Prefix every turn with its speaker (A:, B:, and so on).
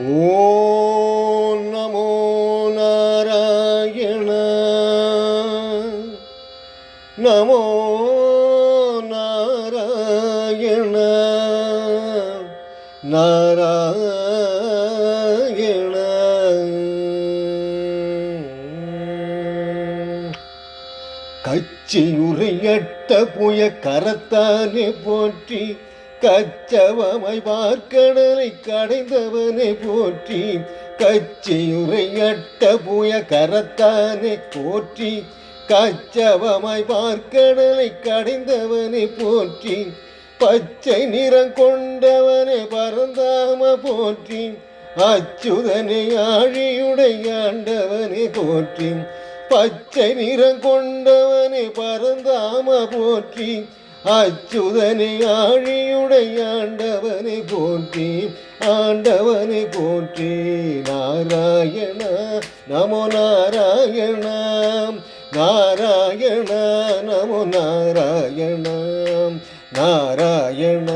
A: ஓம் நமோ நாராயண. நமோ நாராயண. நாராயண. கச்சியுரையட்ட புய கரத்தானே போற்றி கச்சவமை பார்க்கடலை கடைந்தவனை போற்றி கச்சியுரையட்ட புய கரத்தானே போற்றி கச்சவமாய் பார்க்கடலை கடைந்தவனை போற்றி பச்சை நிறம் கொண்டவனை பரந்தாம போற்றி அச்சுதனை ஆழியுடைய ஆண்டவனை போற்றி பச்சை நிறம் கொண்டவனை பரந்தாம போற்றி அச்சுதனை ஆழியுடைய ஆண்டவனை போற்றி ஆண்டவனை போற்றி நாராயண நமோ நாராயண நாராயண நமோ நாராயண நாராயண